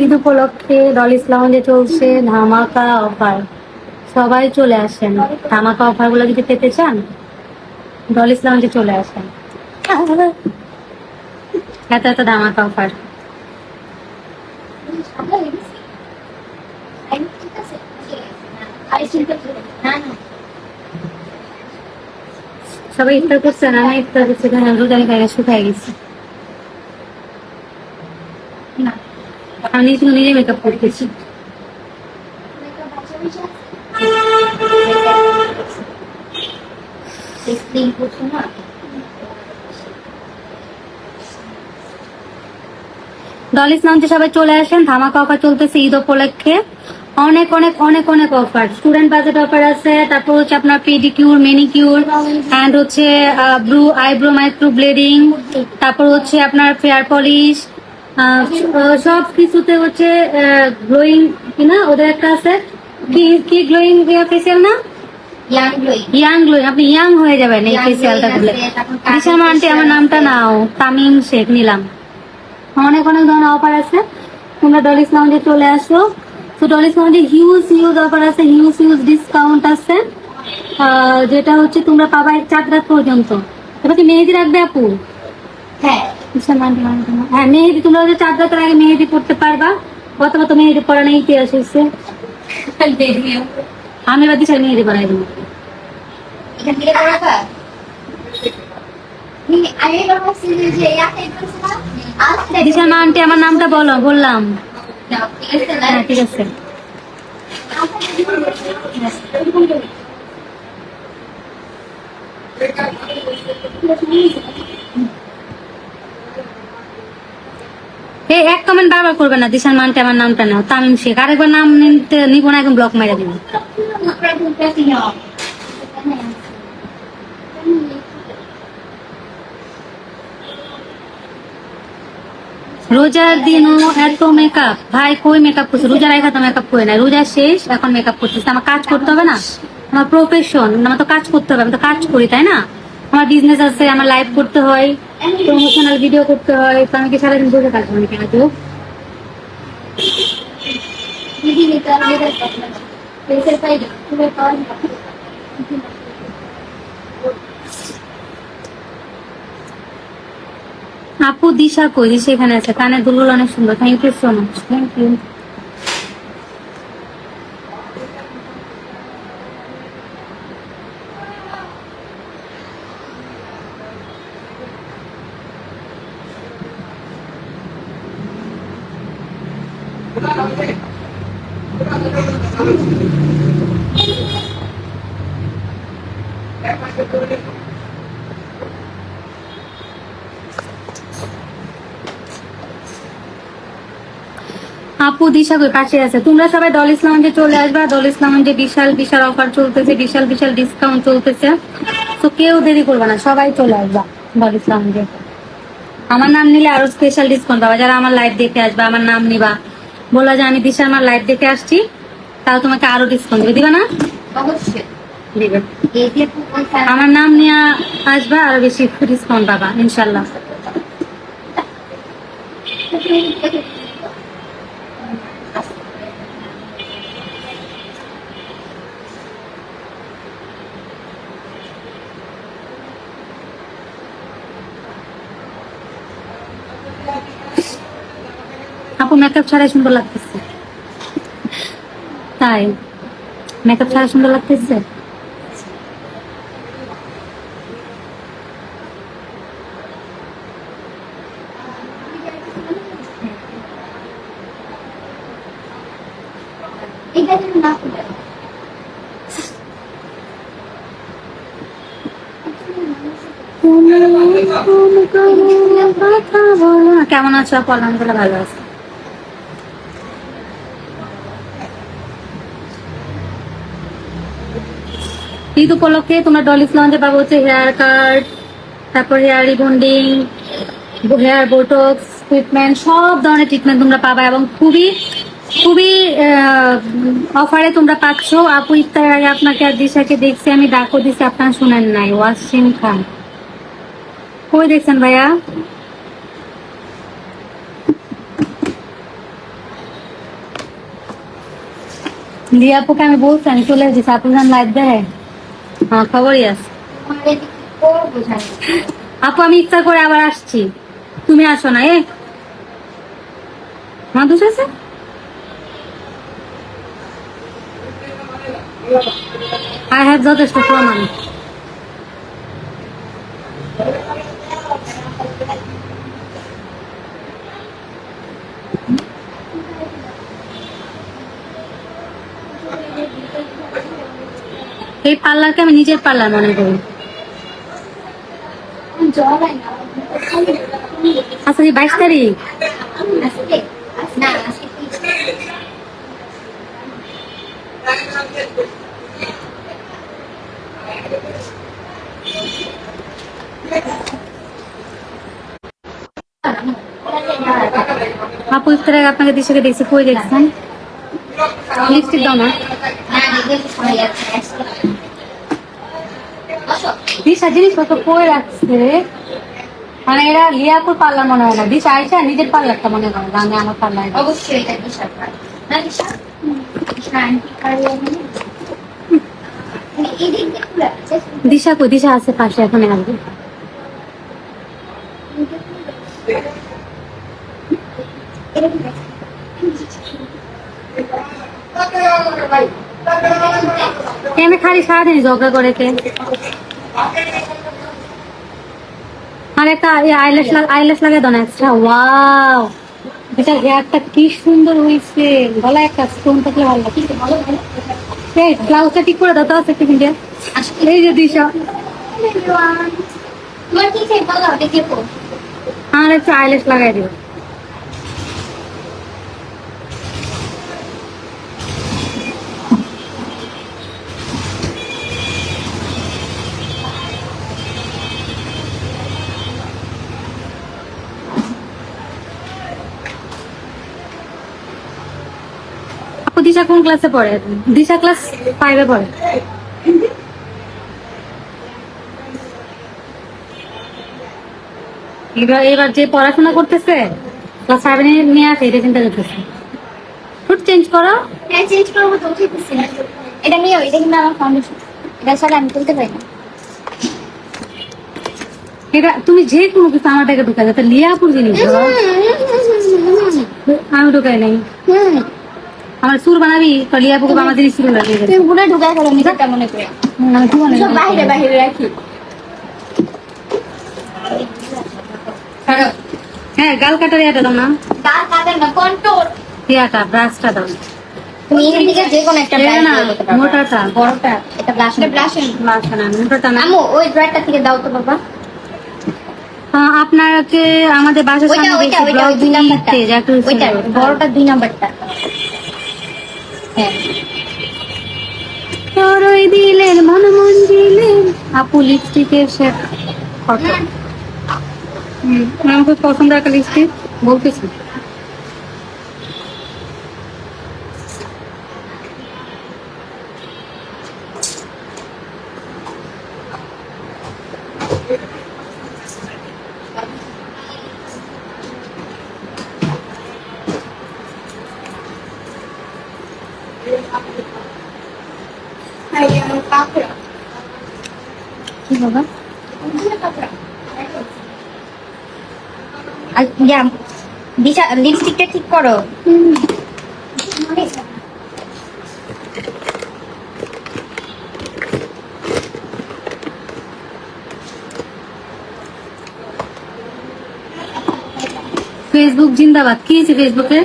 ঈদ উপলক্ষে ডলিস লাউঞ্জে চলছে ধামাকা অফার। সবাই চলে আসেন। ধামাকা অফারগুলো যদি পেতে চান? ডলিস লাউঞ্জে চলে আসেন। এত এত ধামাকা অফার। সবাই ইফতার করছে না? ইফতার করছি। রোজানি খাই শুকাই গেছি। আমি নিজে নিজে মেকআপ করতেছি। ডলিস লাউঞ্জে সবাই চলে আসেন, ধামাকা অফার চলতেছে ঈদ উপলক্ষে। অনেক অনেক অনেক অনেক অফার স্টুডেন্ট বাজেট অফার আছে, তারপর হচ্ছে আপনার পেডিকিউর মেনিকিউর অ্যান্ড হচ্ছে ব্রু আইব্রো মাইক্রো ব্লেডিং তারপর হচ্ছে আপনার ফেয়ার পলিশ সব কিছুতে হচ্ছে গ্লোয়িং কি না ওদের একটা আছে। কি কি গ্লোয়িং ফেসিয়াল না? ইয়াং গ্লোয়িং আপনি ইয়াং হয়ে যাবেন এই ফেসিয়ালটা করলে আছে, দিশা আন্টি আমার নামটা নাও তামিম শেখ নিলাম। অনেক অনেক ধরনের অফার আছে। তোমরা ডলিস লাউঞ্জে চলে আসো। তো ডলিস লাউঞ্জে হিউজ হিউজ অফার আছে হিউজ হিউজ ডিসকাউন্ট আছে। যেটা হচ্ছে তোমরা পাবা এক চার রাত পর্যন্ত। এবার কি মেহেদি রাখবে আপু? হ্যাঁ। হ্যাঁ মেহেদি তোমরা হচ্ছে চার রাতের আগে মেহেদি পড়তে পারবা। কত কত মেহেদি পড়ানো ইতিহাস হচ্ছে আমি এবার দিশার মেহেদি পড়াই দেবো। আন্টি আমার নামটা বলো বললাম। ঠিক আছে না হ্যাঁ ঠিক আছে এক কমেন্ট বারবার করবে না দিশান মানতে আমার নামটা নাও। তামিম শেখ আরেকবার নাম নিতে নিব না, একদম ব্লক মেরে দিব। রোজার দিনও এত মেকআপ ভাই, কই মেকআপ করছে? রোজা রেখা তো মেকআপ করে না রোজা শেষ, এখন মেকআপ করতেছে। আমার কাজ করতে হবে না? আমার প্রফেশন আমার তো কাজ করতে হবে, আমি তো কাজ করি, তাই না? আমার বিজনেস আছে, আমার লাইভ করতে হয় প্রমোশনাল ভিডিও করতে হয়, তো আমি কি সারাদিন বসে থাকব না কেন আপু দিশা কই? দিশা এখানে আছে। কানের দুলগুলো অনেক সুন্দর। Thank you so much thank you আপু দিশা কই পাশে আছে। তোমরা সবাই দল ইসলামে চলে আসবা। দল ইসলামে বিশাল বিশাল অফার চলতেছে বিশাল বিশাল ডিসকাউন্ট চলতেছে। তো কেউ দেরি করবে না সবাই চলে আসবা দল ইসলামে আমার নাম নিলে আরও স্পেশাল ডিসকাউন্ট পাবা। যারা আমার লাইভ দেখে আসবা আমার নাম নিবা। বলা যে আমি দিশা আমার লাইভ দেখে আসছি। তাও তোমাকে আরও ডিসকাউন্ট দিবে। দিবা না? অবশ্যই। দিবে। আমার নাম নিয়ে আসবা আরও বেশি ডিসকাউন্ট পাবা ইনশাল্লাহ। আপু মেকআপ ছাড়াই সুন্দর লাগতেছে। তাই মেকআপ ছাড়া সুন্দর লাগতেছে? কেমন আছো আপু? আলহামদুলিল্লাহ ভালো আছে। ঈদ উপলক্ষে তোমরা ডলিস লঞ্চে পাবো হচ্ছে হেয়ার কাট তারপর hair rebonding hair botox treatment সব ধরনের ট্রিটমেন্ট তোমরা পাবা এবং খুবই খুবই অফারে তোমরা পাচ্ছ। আপু ইফতার আগে আপনাকে আর দিশাকে দেখছি, আমি ডাকও দিছি আপনার শুনেন নাই। ওয়াসিম খান। কই দেখছেন ভাইয়া? লিয়াপুকে আমি বলছি, আমি চলে এসেছি সাপুজান লাইভ দেয় হ্যাঁ খবরই আছে। আপু, আমি ইচ্ছা করে আবার আসছি। তুমি আসো না, এ। মাদুস আছে? আই হ্যাভ যথেষ্ট প্রমাণ। এই পার্লারকে আমি নিজের পার্লার মনে করি। আচ্ছা বাইশ তারিখ। আপু ইফতার আগে আপনাকে দিশাকে দেখছি, কই দেখছেন? লিপস্টিক দাও না না দেখবে সবাই আছে আজকে। বসো। দিশা জিনিসপত্র কই রাখছে মানে এরা লিয়াপুর পার্লার মনে হয় না দিশা আইসা নিজের পার্লারটা মনে হয় না আমি আমার পার্লার অবশ্যই এটা। না দিশা? দিশা না? মানে। দিশা কই দিশা আছে পাশে এখন আসবে আমি খালি সারাদিন ঝগড়া করে কে আর একটা আইলেস আইলেস লাগাই দাও না এক্সট্রা ওয়াও এটা হেয়ারটা কি সুন্দর হয়েছে। গলা একটা স্টোন থাকলে ভালো লাগে। এই ব্লাউজটা ঠিক করে দাও তো মিডিয়া আসলে এই যে দিশা। আর একটু আইলেস লাগাই দিও। দিশা কোন ক্লাসে পড়ে? দিশা ক্লাস ফাইভে পড়ে। এবার এবার যে পড়াশোনা করতেছে ক্লাস সেভেনে নিয়ে আসে এটা চিন্তা করতেছে। ফুট চেঞ্জ করো। হ্যাঁ চেঞ্জ করব তো উঠেছি এটা কিন্তু আমার ফাউন্ডেশন আমি তুলতে পারি না। এটা তুমি যে কোনো কিছু আমার ব্যাগে ঢুকা যাতে লিয়াপুর জিনিস। আমি ঢুকাই নাই। হুম। আমার সুর বানাবি লিয়াপুকে আমার জিনিস সুর দেবে। তুমি গুলো ঢুকাই করো। নিজেরটা মনে সব বাইরে বাইরে রাখি। হ্যাঁ গাল কাটার ইয়াটা দাও না। গাল কাটেন না কন্ট্রোল। ইয়াটা ব্রাশটা দাও। মোটাটা বড়টা। এটা ব্লাশ ব্লাশ না। মোটাটা না। ওই ড্রয়ারটা থেকে দাও তো বাবা। আহ, আপনাকে আমাদের বাসার সামনে ওইটা ব্লগ দুই নাম্বারটা। দিতে যা একটু বড়টা দুই নাম্বারটা। তোর ওই দিলের মন মঞ্জিলে আপু লিপস্টিকের সে ফটো আমার খুব পছন্দ একটা লিপস্টিক বলতেছি। কি বাবা? লিপস্টিকটা ঠিক করো। ফেসবুক জিন্দাবাদ। কি আছে ফেসবুকে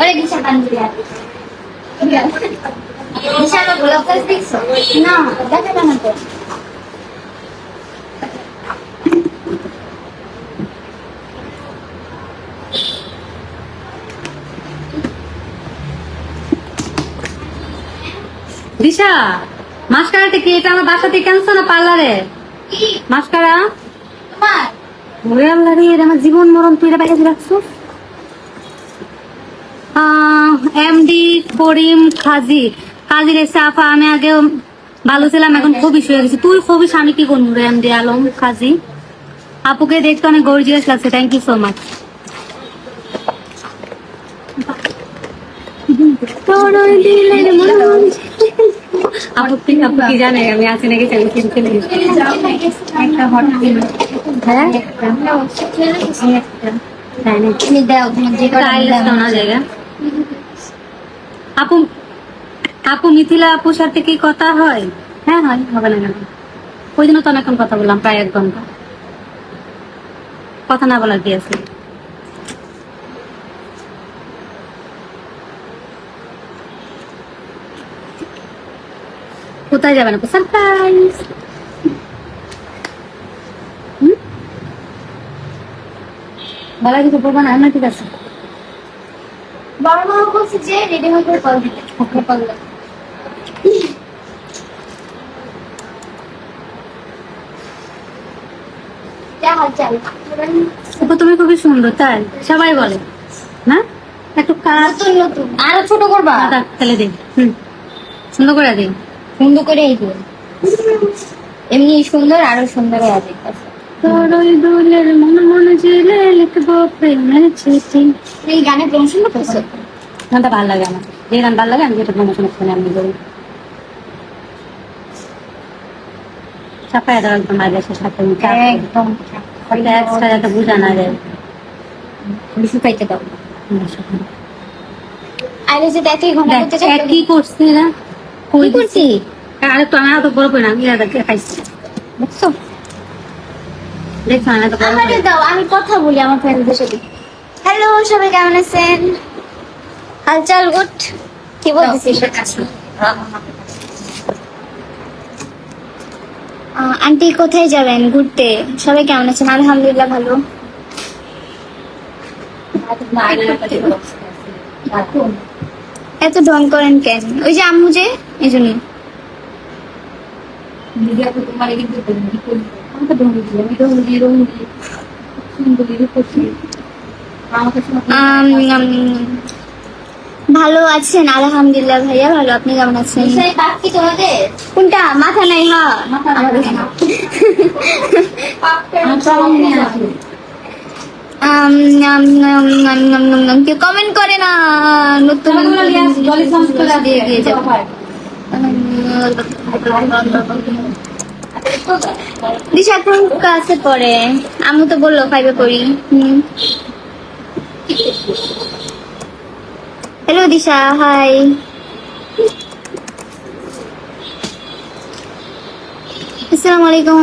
ওরে দিশা আমার গোলাপ গাছ দেখছ? না না তো দিশা মাস্কারাটা কি? এটা আমার বাসা থেকে আনছো না পার্লারে? মাস্কারা? তোমার? ওরে আল্লাহ রে আমার জীবন মরণ তুই এটা বাইরে রাখছো এমডি করিম খাজি। কাজী রেসে আপা আমি আগে ভালো ছিলাম এখন খুবই শুয়ে গেছি তুই খবিস আমি কি করব রে এমডি আলম খাজি? আপুকে দেখতে অনেক গর্জিয়াস লাগছে থ্যাংক ইউ সো মাচ আপু কি আপু কি জানে আমি আছি নাকি আমি চিনতে নেই একটা হট হ্যাঁ তাই নাকি? তুমি দাও তুমি যে কটা Stylist দাও। তো না জায়গা। আপু আপু, মিথিলা আপুর সাথে কি কথা হয়? হ্যাঁ হয়, হবে না কেন? ওই জন্য তো অনেকক্ষণ কথা বললাম, প্রায় এক ঘণ্টা। কথা না বলার কি আছে? কোথায় যাবেন আপু? সারপ্রাইজ বলা কিছু বলব না ঠিক আছে বড় মা বলছে যে রেডি হয়ে করে কল দিতে। ওকে তুমি খুবই সুন্দর তাই? সবাই বলে। না? একটু কাজ নতুন নতুন। আরও ছোট করবা? আদা ফেলে দিন হুম। সুন্দর করে দিন সুন্দর করে এমনি সুন্দর আরও সুন্দর আছে তোর ওই দুলের মন মন জেলে লিখব প্রেমের চিঠি। এই গানে প্রমোশন করতেছো? গানটা ভালো লাগে আমার। যে গান ভালো লাগে আমি যেটা প্রমোশন আমি দাও একদম আগে সাথে একদম এক্সট্রা যাতে বোঝা না যায়। শুকাইতে দাও। আরে যে দেখি ঘন করতে চাই কি করছি না কি করছি আরে তো আমি এত বড় করি না আমি খাইছি দেখছ দেখছ আমি এত বড় আমারে করি দাও আমি কথা বলি আমার ফ্রেন্ডদের সাথে। হ্যালো সবাই কেমন আছেন? হালচাল গুড কি বলতেছিস? আন্টি কোথায় যাবেন ঘুরতে? সবাই কেমন আছেন? আলহামদুলিল্লাহ ভালো। এত ঢং করেন কেন? ওই যে আম্মু যে এই জন্য আমাকে ডঙ্গি আমি ডঙ্গি সুন্দরী রূপসী ভালো আছেন আলহামদুলিল্লাহ ভাইয়া ভালো আপনি কেমন আছেন কোনটা মাথা নাই হ্যাঁ কেউ কমেন্ট করে না নতুন দিয়ে দিশা কোন ক্লাসে পড়ে। আমু তো বলল ফাইভে পড়ি। হ্যালো দিশা হাই আসসালামু আলাইকুম।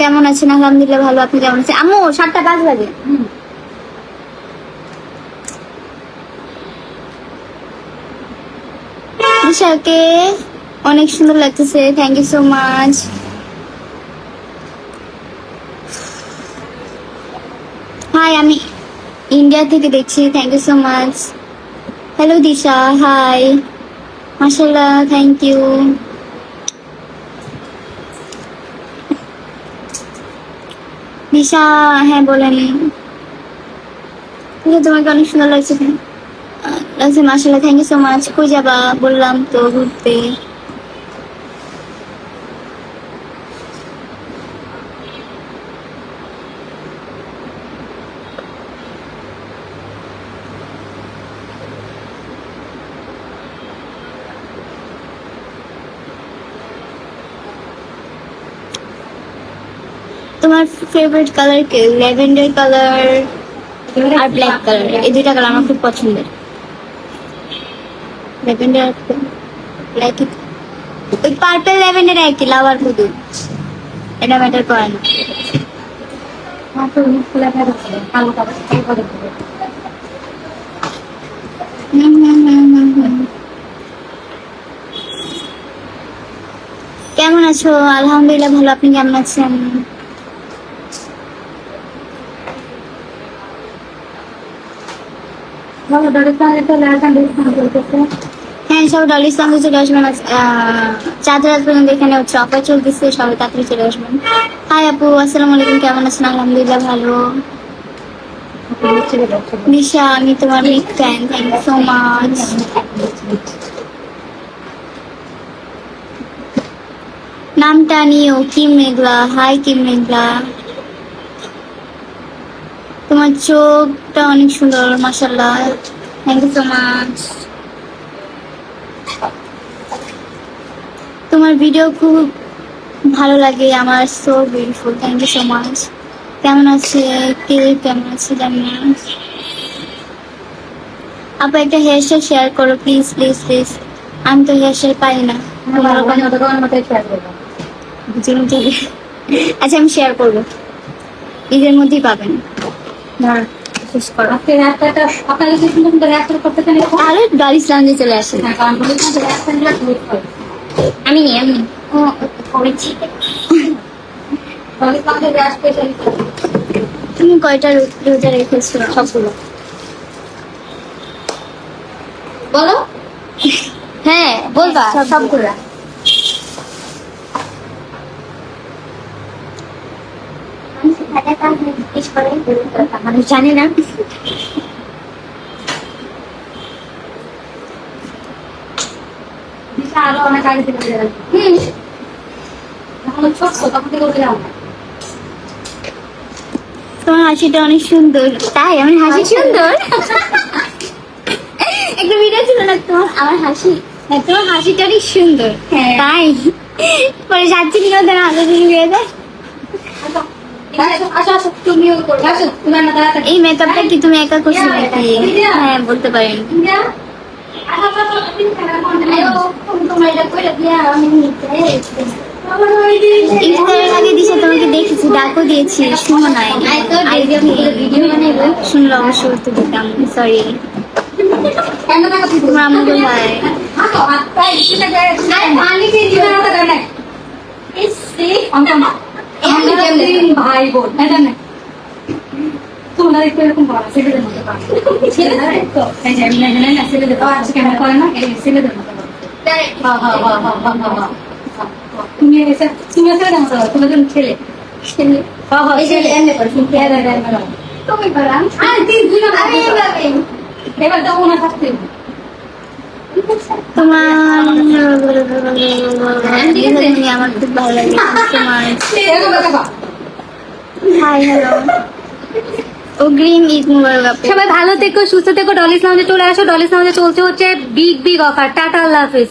কেমন আছেন? আলহামদুলিল্লাহ ভালো, আপনি কেমন আছেন? আম্মু, সাতটা পাঁচ বাজে। দিশাকে অনেক সুন্দর লাগতেছে। থ্যাংক ইউ সো মাচ আমি ইন্ডিয়া থেকে দেখছি। Thank you so much hello Disha hi মাশাল্লাহ থ্যাংক ইউ দিশা হ্যাঁ বলেন আছে, তোমাকে অনেক সুন্দর লাগছে। লাগছে মাশাল্লাহ থ্যাংক ইউ সো মাচ কই যাবা? বললাম তো ঘুরতে। তোমার ফেভারিট কালার কি? ল্যাভেন্ডার কালার আর ব্ল্যাক কালার এই দুইটা কালার আমার খুব পছন্দের। ল্যাভেন্ডার ব্ল্যাক ওই পার্পল ল্যাভেন্ডার একই লাভার শুধু এটা ম্যাটার করে না। কেমন আছো? আলহামদুলিল্লাহ ভালো, আপনি কেমন আছেন? হ্যাঁ নিশা সো মাচ নামটা নিও Kim Meghla hi Kim Meghla. তোমার চোখটা অনেক সুন্দর মাসাল্লাহ থ্যাংক ইউ সো মাচ তোমার ভিডিও খুব ভালো লাগে আমার so beautiful thank you so much কেমন আছে? কে কেমন আছে জানি না। আপু একটা হেয়ার স্টাইল শেয়ার করো প্লিজ প্লিজ প্লিজ আমি তো হেয়ার স্টাইল পাই না। আচ্ছা আমি শেয়ার করব। ঈদের মধ্যেই পাবেন। হ্যাঁ শেষ করো। আজকে রাস্তাটা আপনারা যদি সুন্দর সুন্দর রাস্তা করতে চান এরকম তাহলে ডল চলে আসে। কারণ বলি না যে রাস্তাগুলো ঠিক আমি নি আমি ও করেছি। তাহলে আমাদের গ্যাস স্পেশাল তুমি কয়টা রোজা রেখেছো? সবগুলো। বলো। হ্যাঁ বলবা সবগুলো। মানুষ জানে না আরও অনেক আগে থেকে বেরোবে। হুম ছোট্ট তখন থেকে উঠে যাও তোমার হাসিটা অনেক সুন্দর। তাই আমার হাসি সুন্দর? একটা ভিডিও ছিল না তোমার আমার হাসি। হ্যাঁ তোমার হাসিটা অনেক সুন্দর। হ্যাঁ। তাই। পরে যাচ্ছি কি ওদের আগে দিন গিয়ে দেয় আসো আসো আসো তুমিও করবে আসো তুমি না দাঁড়াতে এই মেকআপটা কি তুমি একা করছ নাকি হ্যাঁ বলতে পারেন ইফতারের আগে দিশা তোমাকে দেখেছি ডাকও দিয়েছি শুনো নাই শুনলো অবশ্যই উত্তর দিতাম সরি তোমার ভাই তাই দিশা যায় পানি দিয়ে দিও না দাও না এসে অঙ্কন ভাই বোন এটা না তোমরা একটু এরকম ছেলেদের মতো ছেলেদের করে। না ছেলেদের মতো পারো তুমি এসে ছেলে। ছেলে। তিন এবার তো ওনার থাকতে তোমার আমার খুব ভালো লাগে তোমার সবাই ভালো থেকো, সুস্থ থেকো ডলিস লাউঞ্জে চলে আসো। ডলিস লাউঞ্জে চলছে হচ্ছে বিগ বিগ অফার টাটা, আল্লাহ হাফিজ।